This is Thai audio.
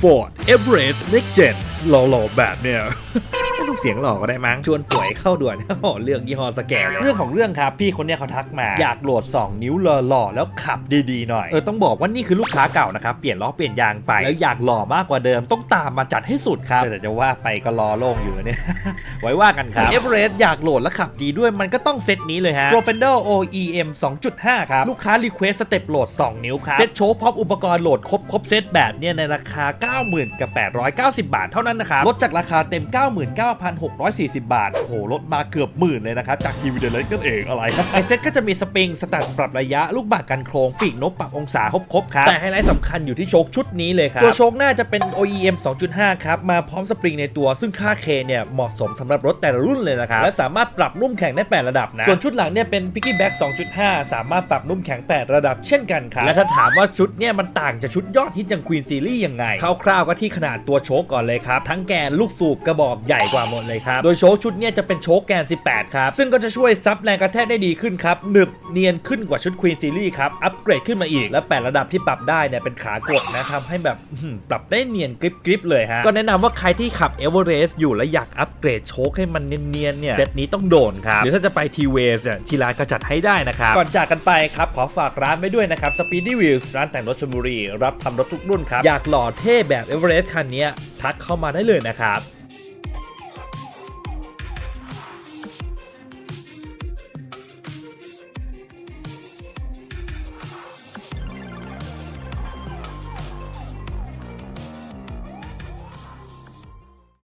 Ford Everest Next Gen หล่อๆแบบเนี้ย ไม่ต้องเสียงหล่อก็ได้มั้งชวนป่วยเข้าด่วนโอ้เรื่องยี่ห้อสแกนเรื่องของเรื่องครับพี่คนเนี้ยเขาทักมา อยากโหลด 2 นิ้วหล่อๆแล้วขับดีๆหน่อยเออต้องบอกว่านี่คือลูกค้าเก่านะครับเปลี่ยนล้อเปลี่ยนยางไป แล้วอยากหล่อมากกว่าเดิมต้องตามมาจัดให้สุดครับแต่จะว่าไปก็รอโล่งอยู่นะเนี่ยไว้ว่ากันครับ Everest อยากโหลดและขับดีด้วยมันก็ต้องเซตนี้เลยฮะ Profender OEM 2.5 ครับ ลูกค้ารีเควสสเต็ปโหลด 2 นิ้วครับ เซตโชว์พร้อมอุปกรณ์โหลดครบครบเซตแบบเนี่ยในราคา 90,000กับ890 บาทเท่านั้นนะครับลดจากราคาเต็ม99,640 บาทโอ้โห ลดมาเกือบหมื่นเลยนะครับ จากทีวีเดลเลนั่นเองอะไร ไอเซตก็จะมีสปริงสแตนปรับระยะ ลูกบากกันโครง ปีกนกปรับองศาครบๆครับ แต่ไฮไลท์สำคัญอยู่ที่โชคชุดนี้เลยครับ ตัวโชคหน้าจะเป็น OEM 2.5 ครับ มาพร้อมสปริงในตัว ซึ่งค่า K เนี่ยเหมาะสมสำหรับรถแต่ละรุ่นเลยนะครับ และสามารถปรับนุ่มแข็งได้ 8 ระดับนะ ส่วนชุดหลังเนี่ยเป็น Piggyback 2.5 สามารถปรับนุ่มแข็ง 8 ระดับเช่นกันครับ และถ้าถามว่าชุดเนี่ยมันต่างจากชุดยอดฮิตอย่าง Queen Series ยังไงคร่าวๆก็ที่ขนาดตัวโชคก่อนเลยครับทั้งแกนลูกสูบกระบอกใหญ่กว่าหมดเลยครับ โดยโชคชุดเนี่ยจะเป็นโชคแกน 18 ครับ ซึ่งก็จะช่วยซับแรงกระแทกได้ดีขึ้นครับ หนึบเนียนขึ้นกว่าชุด Queen Series ครับ อัปเกรดขึ้นมาอีก และ8ระดับที่ปรับได้เนี่ยเป็นขากดนะทำให้แบบอื้อหือปรับได้เนียนกริบๆเลยฮะ ก็แนะนำว่าใครที่ขับ Everest อยู่และอยากอัปเกรดโชคให้มันเนียนๆเนี่ยเซตนี้ต้องโดนครับหรือถ้าจะไปทีเวสเนี่ยที่ร้านก็จัดให้ได้นะครับก่อนจากกันไปครับขอฝากร้านไว้ด้วยนะครับ Speedy Wheels ร้านแต่งรถชลบุรีรับทำรถทุกรุ่นครับอยากหล่อเท่แบบ Everest คันเนี้ยทักเข้ามาได้เลยนะครับ